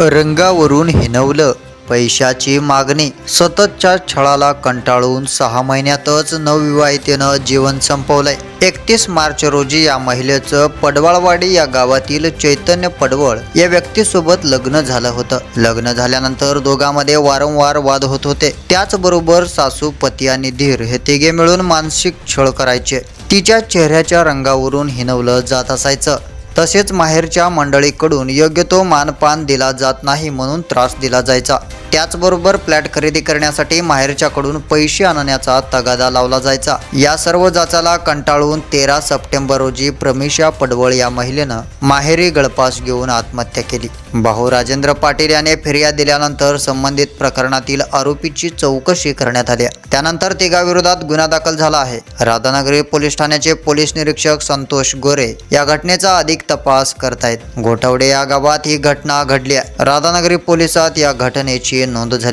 रंगावरून हिनवलं पैशाची मागणी. सततच्या छळाला कंटाळून सहा महिन्यातच नवविवाहितेनं जीवन संपवलंय. एकतीस मार्च रोजी या महिलेचं पडवाळवाडी या गावातील चैतन्य पडवळ या व्यक्तीसोबत लग्न झालं होतं. लग्न झाल्यानंतर दोघांमध्ये वारंवार वाद होत होते. त्याचबरोबर सासू पती आणि धीर हे तिघे मिळून मानसिक छळ करायचे. तिच्या चेहऱ्याच्या रंगावरून हिनवलं जात असायचं. तसेच माहेरच्या मंडळीकडून योग्य तो मानपान दिला जात नाही म्हणून त्रास दिला जायचा. त्याचबरोबर फ्लॅट खरेदी करण्यासाठी माहेरच्याकडून पैसे आणण्याचा तगादा लावला जायचा. या सर्व जाचाला कंटाळून तेरा सप्टेंबर रोजी प्रमिषा पडवळ या महिलेनं माहेरी गळपास घेऊन आत्महत्या केली. भाऊ राजेंद्र पाटील याने फिर्याद दिल्यानंतर संबंधित प्रकरणातील आरोपीची चौकशी करण्यात आली. त्यानंतर तिघाविरोधात गुन्हा दाखल झाला आहे. राधानगरी पोलीस ठाण्याचे पोलीस निरीक्षक संतोष गोरे या घटनेचा अधिक तपास करतायत. घोटवडे या गावात ही घटना घडली आहे. राधानगरी पोलिसात या घटनेची नोंद झाली.